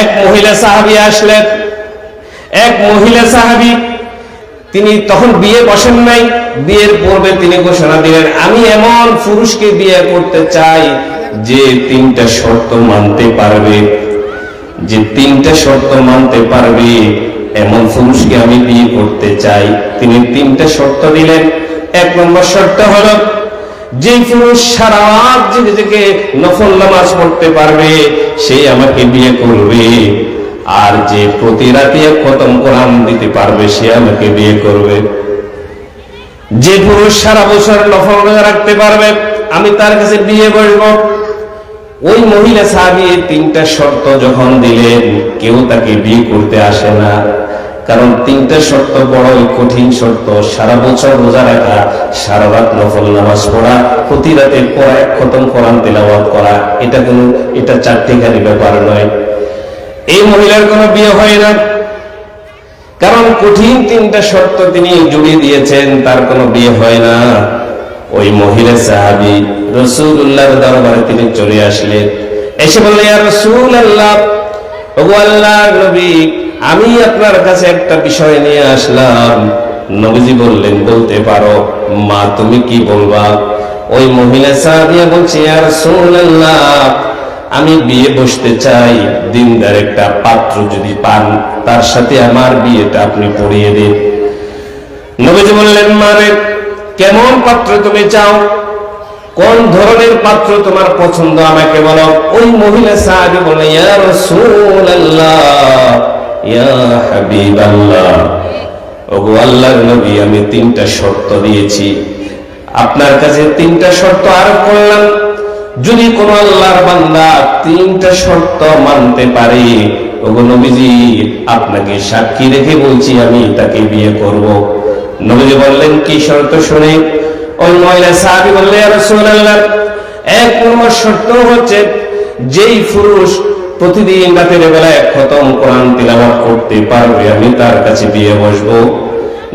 এক মহিলা সাহাবি আসলেন। এক মহিলা সাহাবি, তিনি তখন বিয়ে বসেন নাই। বিয়ের পূর্বে তিনি ঘোষণা দিলেন, আমি এমন পুরুষকে বিয়ে করতে চাই যে তিনটা শর্ত মানতে পারবে। যে তিনটা শর্ত মানতে পারবে, এমন পুরুষকে আমি বিয়ে করতে চাই। তিনি তিনটা শর্ত দিলেন। এক নম্বর শর্ত হলো যে পুরুষ সারা জেগে জেগে নফল নামাজ পড়তে পারবে, সে আমাকে বিয়ে করবে। আর যে প্রতি রাতে খতম কোরআন দিতে পারবে, সে আমাকে বিয়ে করবে। যে পুরুষ সারা বছর নফল রোজা রাখতে পারবে, আমি তার কাছে বিয়ে বসবো। ওই মহিলা সাহাবি তিনটা শর্ত যখন দিলেন, কেউ তাকে বিয়ে করতে আসে না। কারণ তিনটা শর্ত বড়ই কঠিন শর্ত। সারা বছর রোজা রাখা, সারা রাত নফল নামাজ পড়া, প্রতি রাতে পড়া এক খতম কোরআন তেলাওয়াত করা, এটা কোনো, এটা চারটিখানি ব্যাপার নয়। এই মহিলার কোনো বিয়ে হয় না। কারণ কঠিন তিনটা শর্ত তিনি জুড়ে দিয়েছেন, তার কোনো বিয়ে হয় না। ওই মহিলা সাহাবি রসুল্লাহর দরবারে তিনি চলে আসলেন। এসে বললেন রসুল আল্লাহ ওগো আল্লাহর নবী আমি আপনার কাছে একটা বিষয় নিয়ে আসলাম। নবীজি বললেন, বলতে পারো, মা তুমি কি বলবা? ওই মহিলা সাহাবিয়া বলছে, ইয়া রাসূলুল্লাহ, আমি বিয়ে বসতে চাই, দিনদার একটা পাত্র যদি পান, তার সাথে আমার বিয়েটা আপনি পড়িয়ে দিন। নবীজি বললেন মারে কেমন পাত্র তুমি চাও? কোন ধরনের পাত্র তোমার পছন্দ আমাকে বলো? ওই মহিলা সাহাবি বলে ইয়া রাসূলুল্লাহ আমি তিনটা শর্ত দিয়েছি। আপনার কাছে তিনটা শর্ত আরোপ করলাম। যদি আল্লাহর বান্দা তিনটা শর্ত মানতে পারে, ওগো নবীজি, আপনাকে সাক্ষী রেখে বলছি, আমি তাকে বিয়ে করব। নবীজি বললেন, কি শর্ত শুনে? ওই মহিলা সাহাবি বললে রাসূলুল্লাহ, এক নম্বর শর্ত হচ্ছে, যেই পুরুষ প্রতিদিন রাতের বেলায় খতম কোরআন তিলাওয়াত করতে পারবে, আমি তার কাছে বিয়ে বসবো।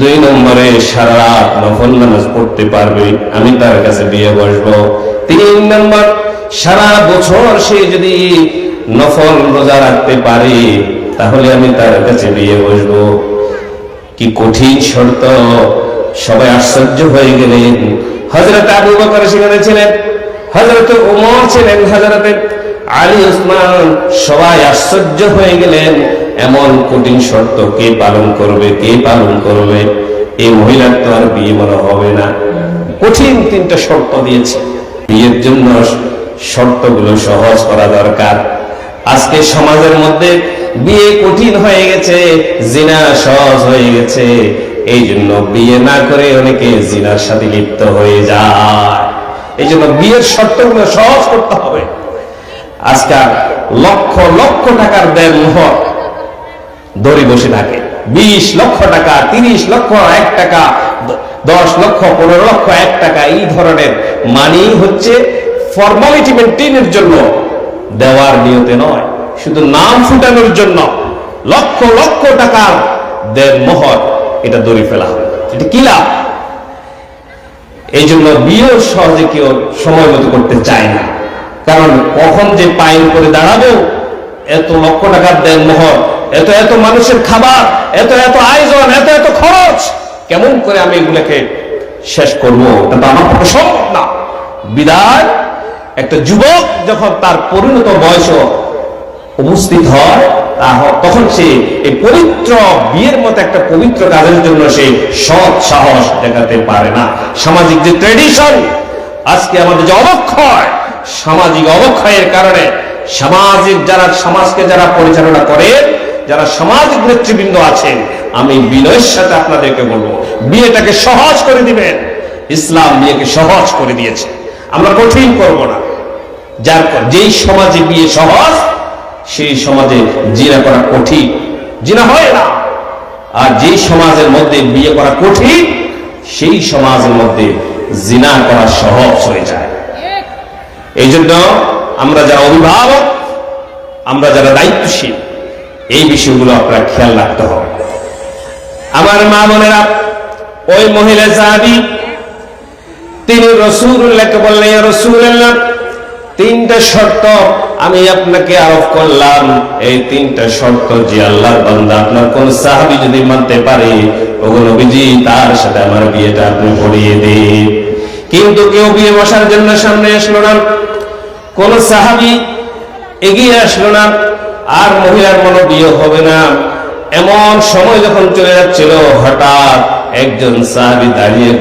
দুই নম্বরে সারা রাত নফল নামাজ পড়তে পারবে, আমি তার কাছে বিয়ে বসবো। তিন নম্বর, সারা বছর সে যদি নফল রোজা রাখতে পারে, তাহলে আমি তার কাছে বিয়ে বসবো। কি কঠিন শর্ত, সবাই আশ্চর্য হয়ে গেলেন। হজরত আবু বকর সেখানে ছিলেন হজরত উমর ছিলেন হজরতে আলী উসমান সবাই আশ্চর্য হয়ে গেলেন, এমন কঠিন শর্ত কে পালন করবে, কে পালন করবে? এই মহিলার তো আর বিয়ে মনে হবে না। কঠিন তিনটা শর্ত দিয়েছে। বিয়ের জন্য শর্তগুলো সহজ করা দরকার। আজকে সমাজের মধ্যে বিয়ে কঠিন হয়ে গেছে, জিনা সহজ হয়ে গেছে। এই জন্য বিয়ে না করে অনেকে জিনার সাথে লিপ্ত হয়ে যায়। এই জন্য বিয়ের শর্তগুলো সহজ করতে হবে। আজকাল লক্ষ লক্ষ টাকার দেন মোহর দড়ি বসে থাকে। বিশ লক্ষ টাকা, তিরিশ লক্ষ এক টাকা, দশ লক্ষ, পনেরো লক্ষ এক টাকা, এই ধরনের মানি হচ্ছে ফর্মালিটি মেনটেনের জন্য। দেওয়ার নিয়তে নয়, শুধু নাম ফুটানোর জন্য। লক্ষ লক্ষ টাকার দেন মোহর এটা দড়ি ফেলা হবে। এটা কি লাভ? এই জন্য বিয়েও সহজে কেউ সময় মতো করতে চায় না। কারণ কখন যে পায়ের উপরে দাঁড়াবো, এত লক্ষ টাকার দেন মোহর, এত এত মানুষের খাবার, এত এত আয়োজন, এত এত খরচ, কেমন করে আমি এগুলোকে শেষ করব? তো আমার পক্ষে সম্ভব না। বিদায়, একটা যুবক যখন তার পরিণত বয়স উপস্থিত হয় তখন সে এই পবিত্র বিয়ের মতো একটা পবিত্র কাজের জন্য সে সৎ সাহস দেখাতে পারে না। সামাজিক যে ট্রেডিশন আজকে আমাদের যে অবক্ষয় সামাজিক অবক্ষয়ের কারণে সামাজিক যারা সমাজকে যারা পরিচালনা করে, যারা সামাজিক নেতৃবৃন্দ আছেন, আমি বিনয়ের সাথে আপনাদেরকে বলব, বিয়েটাকে সহজ করে দিবেন। ইসলাম বিয়েকে সহজ করে দিয়েছে। আমরা কঠিন করব না। যার যেই সমাজে বিয়ে সহজ, সেই সমাজে জিনা করা কঠিন। জিনা হয় না। আর যেই সমাজের মধ্যে বিয়ে করা কঠিন, সেই সমাজের মধ্যে জিনা করা সহজ হয়ে যায়। এই জন্য আমরা যারা অভিভাবক, আমরা যারা দায়িত্বশীল, এই বিষয়গুলো আপনার খেয়াল রাখতে হবে। আমার মা বোনেরা, ওই মহিলা সাহাবি, তিনি রসুল্লাহকে বললেন রসুল্লাহ তিনটা শর্ত আমি আপনাকে আরোপ করলাম। এই তিনটা শর্ত যে আল্লাহর বান্দা আপনার কোন সাহাবি যদি মানতে পারে ওগুলো নবীজি, তার সাথে আমার বিয়েটা আপনি পড়িয়ে দিন। কিন্তু কেউ বিয়ে বসার জন্য সামনে আসলো না। কোন সাহাবি এগিয়ে আসলো না, আর মহিলার মনে বিয়ে হবে না। এমন সময় যখন চলে যাচ্ছিল, হঠাৎ একজন সাহাবি দাঁড়িয়ে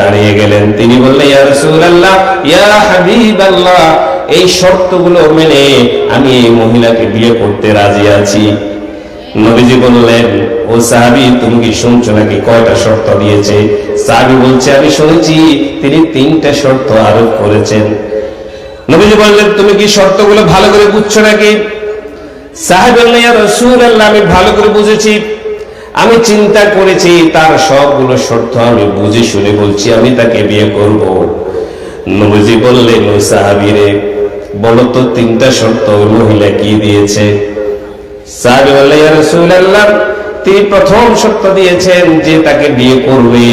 দাঁড়িয়ে গেলেন। তিনি বললেন, ইয়া রাসূলুল্লাহ, ইয়া হাবিবাল্লাহ, এই শর্তগুলো মেনে আমি এই মহিলাকে বিয়ে করতে রাজি আছি। নবীজি বললেন, ও সাহাবি, তুমি কি শুনছো নাকি? কয়টা শর্ত দিয়েছে? সাহাবি বলছে, আমি শুনেছি, তিনি তিনটা শর্ত আরোপ করেছেন। নবীজি বললেন, তুমি কি শর্তগুলো ভালো করে বুঝছ নাকি? সাহেব আমি ভালো করে বুঝেছি। আমি চিন্তা করেছি, তার সবগুলো শর্ত আমি বুঝে শুনে বলছি, আমি তাকে বিয়ে করব। নবীজি বললেন ওই সাহাবীরে, বলো তো তিনটা শর্ত ওই মহিলা কি দিয়েছে? সাহাবী বললেন, ইয়া রাসূলুল্লাহ, তিনি প্রথম শর্ত দিয়েছেন যে তাকে বিয়ে করবে,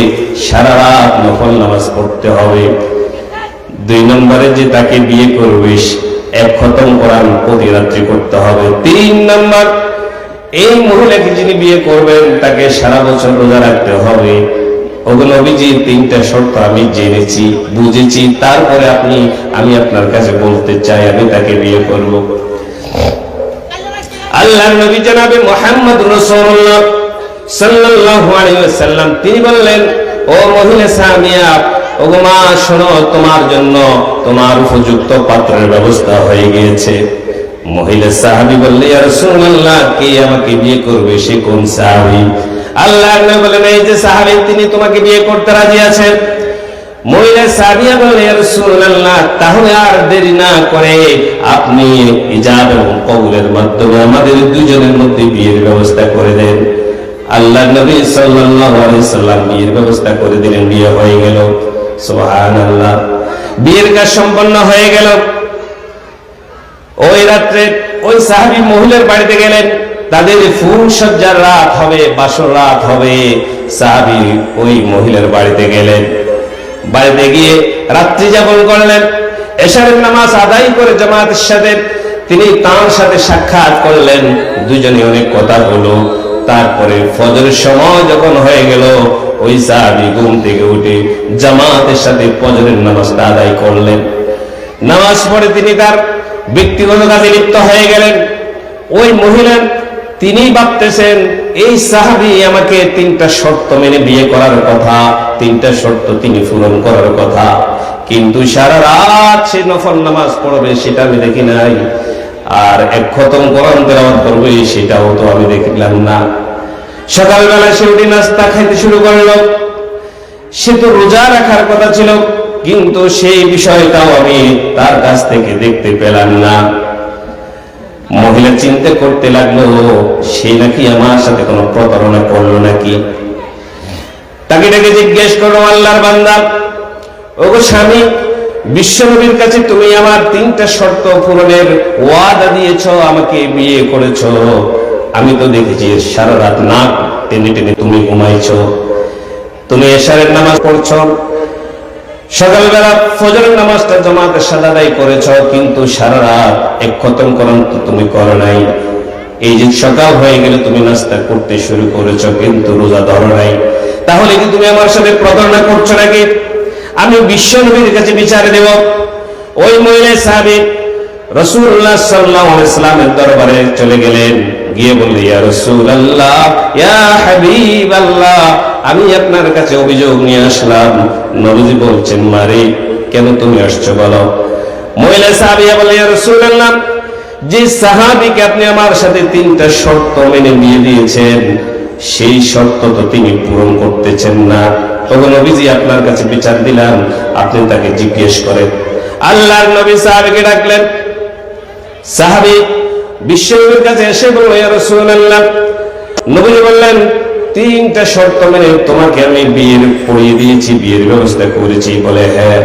সারা রাত নফল নামাজ পড়তে হবে। দুই নম্বরে যে তাকে বিয়ে করবে এক খতম কোরআন প্রতি রাত্রি করতে হবে। তিন নম্বর, এই মহিলাকে যিনি বিয়ে করবেন, তাকে সারা বছর রোজা রাখতে হবে। ওগুলো নবীজি, তিনটা শর্ত আমি জেনেছি, বুঝেছি। তারপরে আপনি, আমি আপনার কাছে বলতে চাই, আমি তাকে বিয়ে করব। আল্লাহ নবী জানাবে মোহাম্মদ রসুল্লাহ সাল্লাল্লাহু আলাইহি ওয়াসাল্লাম। তিনি বললেন, ও মহিলা সামিয়া ও শোনো, তোমার জন্য তোমার উপযুক্ত পাত্রের ব্যবস্থা হয়ে গিয়েছে। মহিলা সাহাবী বললে কে আমাকে বিয়ে করবে? সে কোন সাহাবী? আল্লাহ বলেন এই যে সাহাবী, তিনি তোমাকে বিয়ে করতে রাজি আছেন? মহিলা তাহলে আর দেরি না করে আপনি ইজাব এবং কবুলের মাধ্যমে আমাদের দুজনের মধ্যে বিয়ের ব্যবস্থা করে দেন। আল্লাহ নবী সাল্লাল্লাহু আলাইহি সাল্লাম বিয়ের ব্যবস্থা করে দিলেন, বিয়ে হয়ে গেল। বিয়ের কাজ সম্পন্ন হয়ে গেল। ওই রাত্রে ওই সাহাবী মহিলার বাড়িতে গেলেন। তাদের রাত হবে, বাসর রাত হবে। সাহাবী ওই মহিলার বাড়িতে গেলেন। বাড়িতে গিয়ে রাত্রি যাপন করলেন। এশারের নামাজ আদায় করে জামাতের সাথে তিনি তার সাথে সাক্ষাৎ করলেন। দুজনে অনেক কথা হলো তারপরে ফজরের সময় যখন হয়ে গেল ওই সাহাবি ঘুম থেকে উঠে জামাতের সাথে ফজরের নামাজটা আদায় করলেন। নামাজ পড়ে তিনি তার ব্যক্তিগত কাজে লিপ্ত হয়ে গেলেন। ওই মহিলা তিনি ভাবতেছেন, এই সাহাবি আমাকে তিনটা শর্ত মেনে বিয়ে করার কথা, তিনটা শর্ত তিনি পূরণ করার কথা। কিন্তু সারা রাত সে নফল নামাজ পড়বে, সেটা আমি দেখি নাই। আর এক খতম কোরআন তেলাওয়াত করবে, সেটাও তো আমি দেখলাম না। সকালবেলা সে উঠে নাস্তা খাইতে শুরু করল। সে তো রোজা রাখার কথা ছিল, কিন্তু সেই বিষয়টাও আমি তার কাছ থেকে দেখতে পেলাম না। মহিলা চিন্তা করতে লাগল, সে নাকি আমার সাথে কোনো প্রতারণা করল নাকি? তাকে ডেকে জিজ্ঞেস করল, আল্লাহর বান্দা ও গো স্বামী, বিশ্বনবীর কাছে তুমি আমার তিনটা শর্ত পূরণের ওয়াদা দিয়েছ, আমাকে বিয়ে করেছ। আমি তো দেখেছি, সারা রাত না টেনে টেনে তুমি ঘুমাইছ। তুমি এশারের নামাজ পড়ছো। সকালবেলা ফজরের নামাজটা জামাতের সাথে আদায় করেছ, কিন্তু সারা রাত এক খতম করন তো তুমি করো নাই। এই যে সকাল হয়ে গেলে তুমি নাস্তা করতে শুরু করেছ, কিন্তু রোজা ধরো নাই। তাহলে কি তুমি আমার সাথে প্রতারণা করছ নাকি? আমি বিশ্ব নবীর কাছে বিচারে দেব। ওই মহিলা সাহাবী রসুল্লাহ সাল্লাহ ইসলামের দরবারে চলে গেলেন। গিয়ে বললি আমি আপনার কাছে অভিযোগ নিয়ে আসলাম। বলছেন মারে কেন তুমি আসছো বলো? মহিলা সাহাবিয়া বলে যে সাহাবীকে আপনি আমার সাথে তিনটা শর্ত মেনে নিয়ে দিয়েছেন, সেই শর্ত তো তিনি পূরণ করতেছেন না। তখন নবীজি আপনার কাছে বিচার দিলাম আপনি তাকে জিজ্ঞেস করেন। আল্লাহর নবী সাহাবীকে ডাকলেন, সাহাবী বিশ্বনবীর কাছে এসে বলল নবী বললেন, তিনটা শর্ত মেনে তোমাকে আমি বিয়ের পড়িয়ে দিয়েছি, বিয়ের ব্যবস্থা করেছি। বলে হ্যাঁ।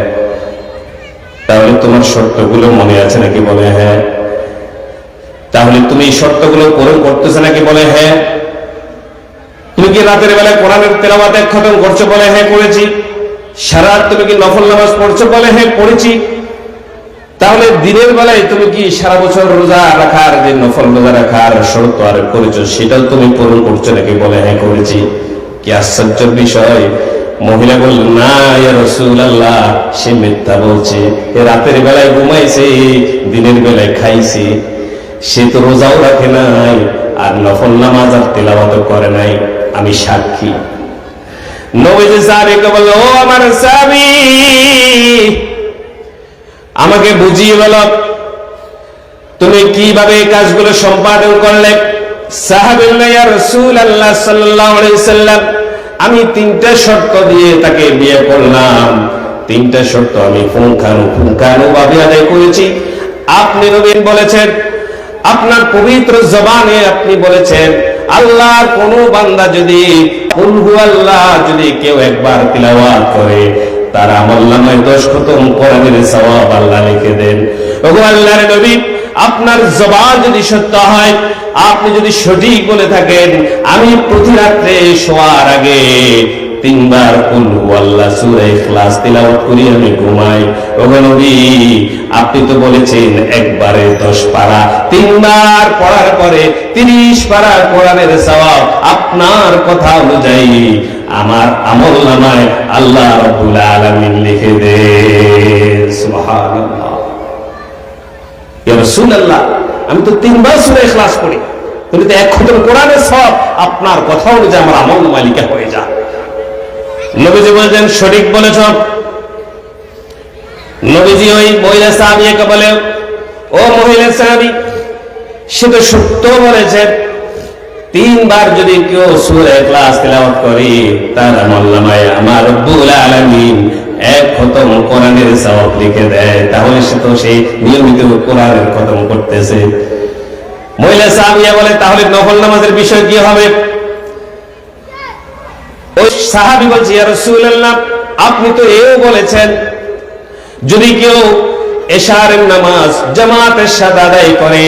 তাহলে তোমার শর্তগুলো মনে আছে নাকি? বলে হ্যাঁ। তাহলে তুমি এই শর্তগুলো পূরণ করতেছে নাকি? বলে হ্যাঁ। তুমি কি রাতের বেলায় কোরআনের এক খতম করছ? বলে হ্যাঁ করেছি। সারা তুমি কি নফল নামাজ পড়ছো? বলে হ্যাঁ পড়েছি তাহলে দিনের বেলায় তুমি কি সারা বছর রোজা রাখার যে নফল রোজা রাখার শর্ত আর করেছ? সেটাও তুমি পূরণ করছ নাকি বলে হ্যাঁ করেছি কি আশ্চর্যের বিষয়। মহিলা বলল, না রাসূলুল্লাহ সে মিথ্যা বলছে। রাতের বেলায় ঘুমাইছে, দিনের বেলায় খাইছে। সে তো রোজাও রাখে নাই, আর নফল নামাজ আর তেলাওয়াত করে নাই। আমি সাক্ষী। নবীজি সাহাবীকে বলল, ও আমার সাহাবী আমাকে বুঝিয়ে বল, তুমি কীভাবে এই কাজগুলো সম্পাদন করলে? আমি তিনটা শর্ত দিয়ে তাকে বিয়ে করলাম। তিনটা শর্ত আমি পুঙ্খানু পুঙ্খানু ভাবে আদায় করেছি। আপনি নবীন বলেছেন, আপনার পবিত্র জবানে আপনি বলেছেন, আল্লাহর কোন বান্দা যদি আল্লাহ যদি কেউ একবার তিলাওয়াত করে তার আমল নামায় দশ খতম কোরআনের সওয়াব আল্লাহ লিখে দেন। ওগো নবী, আপনার জবান যদি সত্য হয়, আপনি যদি সঠিক বলে থাকেন, আমি প্রতি রাত্রে শোয়ার আগে তিনবার কুলহু আল্লাহ সূরা ইখলাস তিলাওয়াত করি, আমি ঘুমাই। ওগো নবী, আপনি তো বলেছেন একবারে দশ পারা। তিনবার পড়ার পরে, তিরিশ পারা কোরআনের সওয়াব আপনার কথা অনুযায়ী আমার আমল নামায় আল্লাহ রাব্বুল আলামিন লিখে রাসূলুল্লাহ, আমি তো তিনবার সূরা ইখলাস পড়ি। তুমি তো এক খতম কোরআনের সব আপনার কথা অনুযায়ী আমার আমল মালিকা হয়ে যা নবীজি বলছেন, সঠিক বলেছ। নবীজি ওই মহিলা সাহাবিয়াকে বলে, ও মহিলা সাহাবি, সে তো সত্য বলেছে তিনবার যদি কেউ সুরে ক্লাস তেলাওয়াত করে, তার আমল্লামায় আমার রব্বুল আলামিন এক খতম কোরআনের সওয়াব লিখে দেয়। তাহলে সে তো সেই নিয়মিত কোরআনের খতম করতেছে। মহিলা সাহাবিয়া বলে, তাহলে নফল নামাজের বিষয় কি হবে? ওই সাহাবি বলছে, ইয়া রাসূলুল্লাহ, আপনি তো এও বলেছেন, যদি কেউ এশারের নামাজ জামাতের সাথে আদায় করে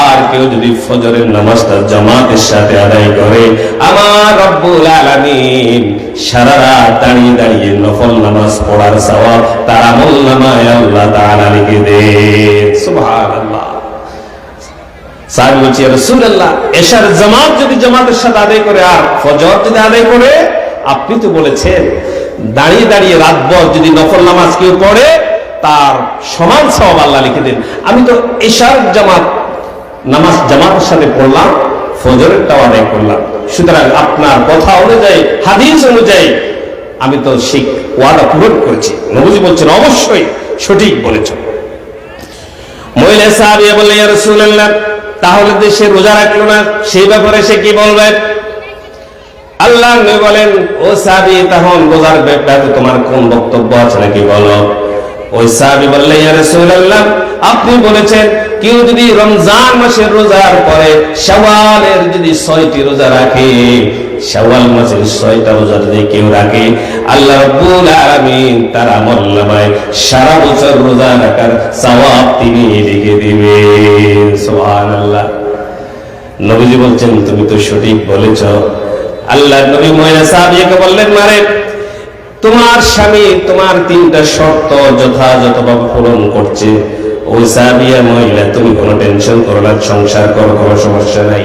আর কেউ যদি ফজরের নামাজটা জামাতের সাথে আদায় করে, আমার রব্বুল আলামিন সারা রাত দাঁড়িয়ে দাঁড়িয়ে নফল নামাজ পড়ার সওয়াব তার আমল নামায় আল্লাহ তাআলা লিখে দেন। সুবহানাল্লাহ। সাহেব বলছি রসুল্লাহ এশার জামাত যদি জামাতের সাথে আদায় করে আর ফজর যদি আদায় করে? আপনি তো বলেছেন, দাঁড়িয়ে দাঁড়িয়ে রাতভর যদি নফল নামাজ কেউ পড়ে, তার সমান সব আল্লাহ লিখে দেন। আমি তো এশার জামাত নামাজ জামাতের সাথে পড়লাম ফজরেরটাও আদায় করলাম সুতরাং আপনার কথা অনুযায়ী, হাদিস অনুযায়ী আমি তো শিখ ওয়াদা পূরণ করেছি। নবজি বলছেন, অবশ্যই সঠিক বলেছ। মহিলা সাহাবিয়া বললেন, ইয়া রাসূলুল্লাহ, তাহলে তো সে রোজা রাখল না, সেই ব্যাপারে সে কি বলবে? আল্লাহ বলেন, ও সাহাবী, তখন রোজার ব্যাপারে তোমার কোন বক্তব্য আছে নাকি বলো? ওই সাহাবী বললেন, ইয়া রাসূলুল্লাহ, আপনি বলেছেন, কেউ যদি রমজান মাসের রোজার পরে শাওয়ালের যদি ছয়টি রোজা রাখে, শাওয়াল মাসের ছয়টা রোজা যদি কেউ রাখে, আল্লাহ রাব্বুল আলামিন তার আমলনামায় সারা বছর রোজা রাখার সওয়াব তিনি লিখে দিবেন। সুবহানাল্লাহ। নবীজি বলছেন, তুমি তো সঠিক বলেছ। আল্লাহ নবী মহিলা সাহাবিয়াকে বললেন, মারে তোমার স্বামী তোমার তিনটা শর্ত যথাযথভাবে পূরণ করছে। ওই সাবিয়া মহিলা, তুমি কোনো টেনশন করো না, সংসার করো, কোনো সমস্যা নাই।